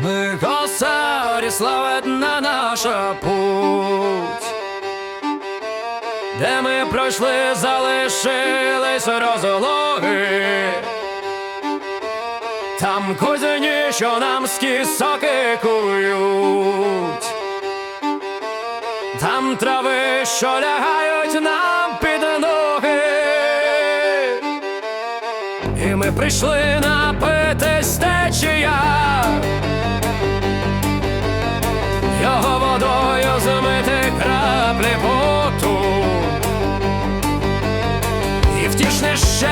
Ми косарі славетна наша путь, де ми пройшли, залишились розлоги. Там кузені, що нам скісоки кують, там трави, що лягають нам під ноги. І ми прийшли напитись течія, shine.